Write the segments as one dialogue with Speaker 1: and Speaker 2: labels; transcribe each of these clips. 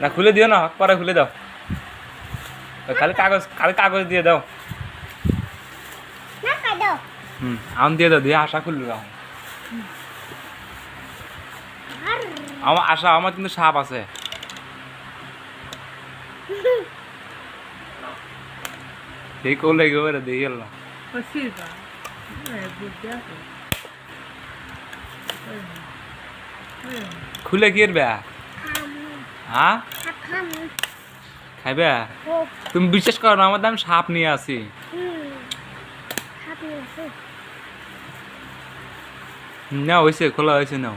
Speaker 1: না খুলে দিও না হক পরে খুলে দাও। খালি কাগজ খালি কাগজ দিয়ে দাও। হুম আম দিয়ে দাও দিয়ে আশা খুললো এখন। আমার আশা আমার কিন্তু সাপ আছে। সেই দিয়ে গেল। খুলে কি
Speaker 2: খামু
Speaker 1: হ্যাঁ খাইবে? তুমি বিশ্বাস করো না, আমার দাম সাপ নিয়ে আসি। না হয়েছে খোলা হয়েছে
Speaker 2: হা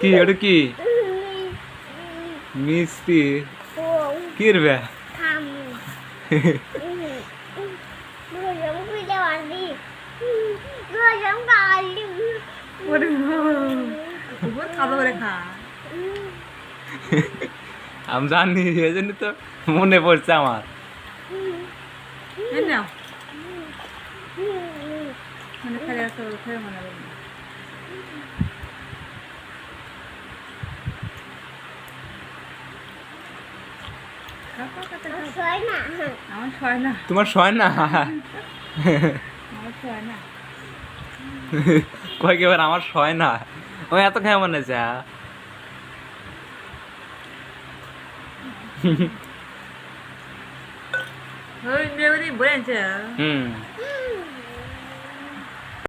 Speaker 1: কি ওটা কি? মিষ্টি। কি
Speaker 2: রোজম কালি
Speaker 3: ওরে খাব খা
Speaker 1: আমি জানি এই জন্য তো মনে পড়ছে আমার
Speaker 3: মানে খালি আসো খেয়ে মনে
Speaker 1: তোমার সয় না
Speaker 3: আমার ছয় না
Speaker 1: কয় কেবার আমার সয় না? ওই এত খেয়ে মনে যা
Speaker 2: হুম।